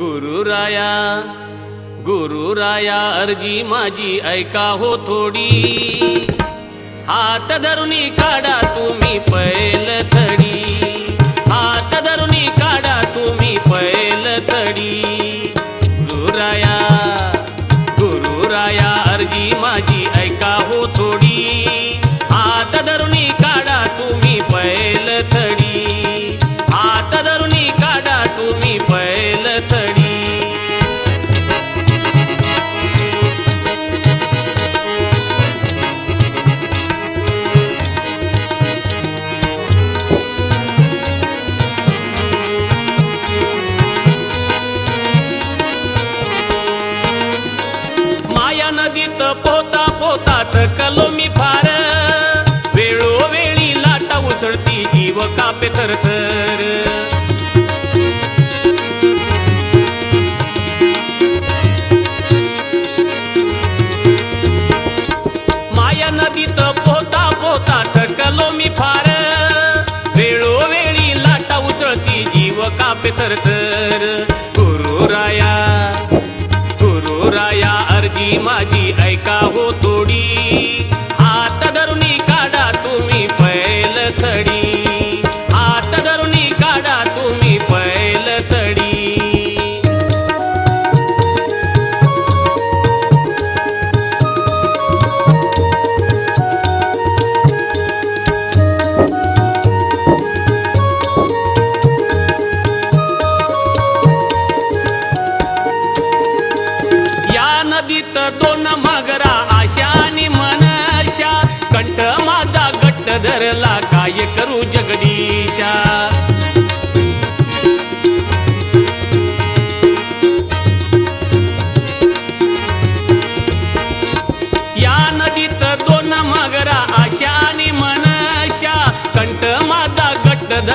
गुरुराया गुरुराया अर्जी माझी ऐका हो थोडी. हात धरुनी काढा तुम्ही पैल थकलो मी फार. वेळोवेळी लाटा उसळती जीव कापे थरथर. माया नदीत पोहता पोहता थकलो मी फार. वेळोवेळी लाटा उसळती जीव कापे थरथर. गुरुराया गुरुराया अर्जी माझी.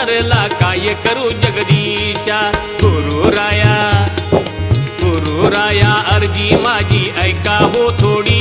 विचारला काय करू जगदीशा? गुरुराया गुरुराया अर्जी माझी ऐका हो थोडी.